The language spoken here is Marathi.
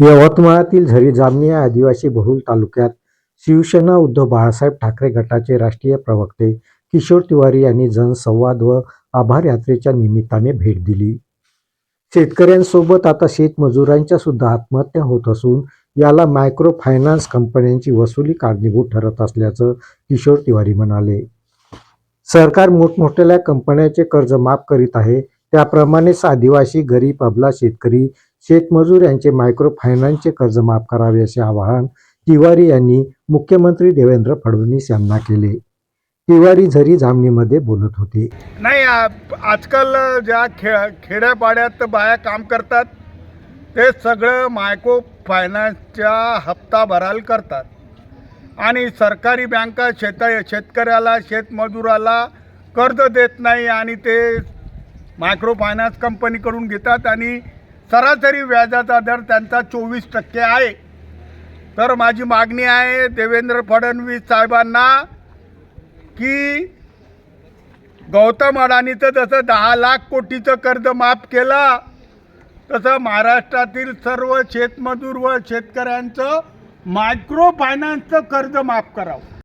यवतमाळातील झरी जामनिया या आदिवासी बहुल तालुक्यात शिवसेना उद्धव बाळासाहेब ठाकरे गटाचे राष्ट्रीय प्रवक्ते किशोर तिवारी यांनी जनसंवाद व आभार यात्रेच्या निमित्ताने भेट दिली. शेतकऱ्यांसोबत आता शेतमजुरांच्या सुद्धा आत्महत्या होत असून याला मायक्रो फायनान्स कंपन्यांची वसुली कारणीभूत ठरत असल्याचं किशोर तिवारी म्हणाले. सरकार मोठमोठ्या कंपन्यांचे कर्ज माफ करीत आहे त्याप्रमाणेच आदिवासी गरीब अबला शेतकरी शेतमजूर यांचे मायक्रो फायनान्सचे कर्ज माफ करावे असे आवाहन तिवारी यांनी मुख्यमंत्री देवेंद्र फडणवीस यांना केले. तिवारी झरी जामणीमध्ये बोलत होते. नाही आजकाल ज्या खे खेड्यापाड्यात बाया काम करतात ते सगळं मायक्रो फायनान्सच्या हप्ता भराल करतात. आणि सरकारी बँका शेत शेतकऱ्याला शेतमजुराला कर्ज देत नाही आणि ते मायक्रो फायनान्स कंपनीकडून घेतात आणि सरासरी व्याजाचा दर त्यांचा चोवीस टक्के आहे. तर माझी मागणी आहे देवेंद्र फडणवीस साहेबांना की गौतम अडाणीचं जसं दहा लाख कोटीचं कर्ज माफ केलं तसं महाराष्ट्रातील सर्व शेतमजूर व शेतकऱ्यांचं मायक्रो फायनान्सचं कर्ज माफ करावं.